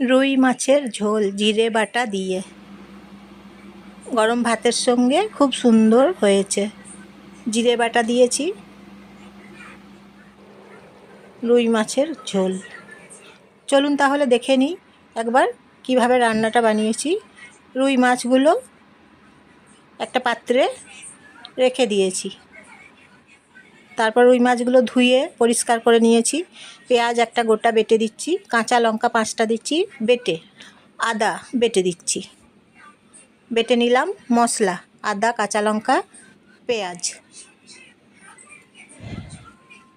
রুই মাছের ঝোল, জিরে বাটা দিয়ে। গরম ভাতের সঙ্গে খুব সুন্দর হয়েছে। জিরে বাটা দিয়েছি। রুই মাছের ঝোল। চলুন তাহলে দেখে নিই একবার কীভাবে রান্নাটা বানিয়েছি। রুই মাছগুলো একটা পাত্রে রেখে দিয়েছি। তারপর ওই মাছগুলো ধুয়ে পরিষ্কার করে নিয়েছি। পেঁয়াজ একটা গোটা বেটে দিচ্ছি, কাঁচা লঙ্কা পাঁচটা দিচ্ছি, বেটে, আদা বেটে দিচ্ছি। বেটে নিলাম মশলা, আদা, কাঁচা লঙ্কা, পেঁয়াজ।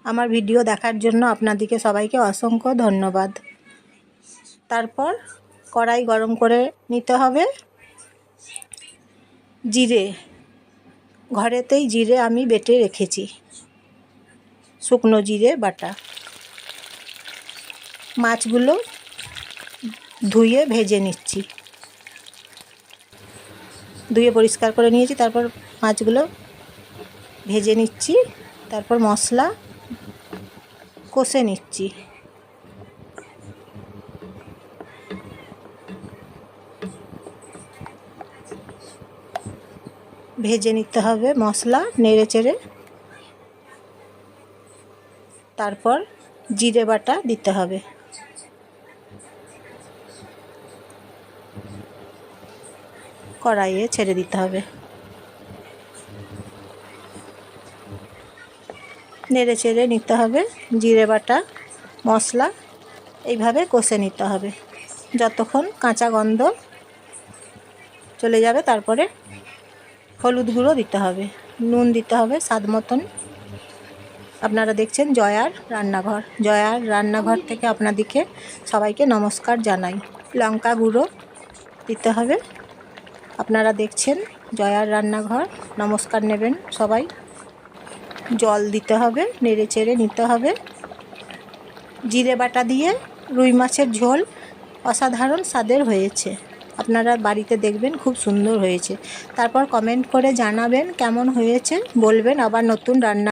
আমার ভিডিও দেখার জন্য আপনাদেরকে সবাইকে অসংখ্য ধন্যবাদ। তারপর কড়াই গরম করে নিতে হবে। জিরে, ঘরেতেই জিরে আমি বেটে রেখেছি। শুকনো জিরে বাটা। মাছগুলো ধুয়ে ভেজে নিচ্ছি। ধুয়ে পরিষ্কার করে নিয়েছি, তারপর মাছগুলো ভেজে নিচ্ছি, তারপর মশলা কষে নিচ্ছি। ভেজে নিতে হবে মশলা নেড়ে চেড়ে তারপর জিরে বাটা দিতে হবে। কড়াইয়ে ছেড়ে দিতে হবে। নেড়ে চেড়ে নিতে হবে। জিরে বাটা, মশলা এইভাবে কষে নিতে হবে। যতক্ষণ কাঁচা গন্ধ চলে যাবে, তারপরে হলুদ গুঁড়ো দিতে হবে। নুন দিতে হবে স্বাদ মতন। আপনারা দেখছেন জয়ার রান্নাঘর। জয়ার রান্নাঘর থেকে আপনাদেরকে সবাইকে নমস্কার জানাই। লঙ্কা গুঁড়ো দিতে হবে। আপনারা দেখছেন জয়ার রান্নাঘর। নমস্কার নেবেন সবাই। জল দিতে হবে, নেড়ে চেড়ে নিতে হবে। জিরে বাটা দিয়ে রুই মাছের ঝোল অসাধারণ স্বাদের হয়েছে। আপনারা বাড়িতে দেখবেন খুব সুন্দর হয়েছে। তারপর কমেন্ট করে জানাবেন কেমন হয়েছে। বলবেন আবার নতুন রান্না